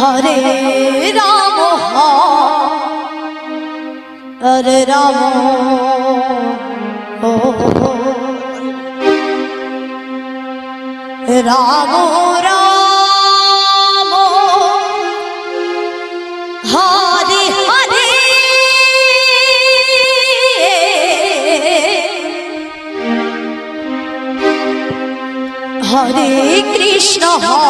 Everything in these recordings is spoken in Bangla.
হরে রাম হরে রাম। ও রাম রাম। হরে হরে। হরে কৃষ্ণ হরে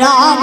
রাম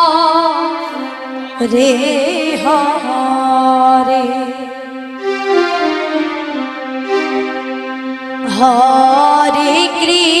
হরে। হরে কৃষ্ণ।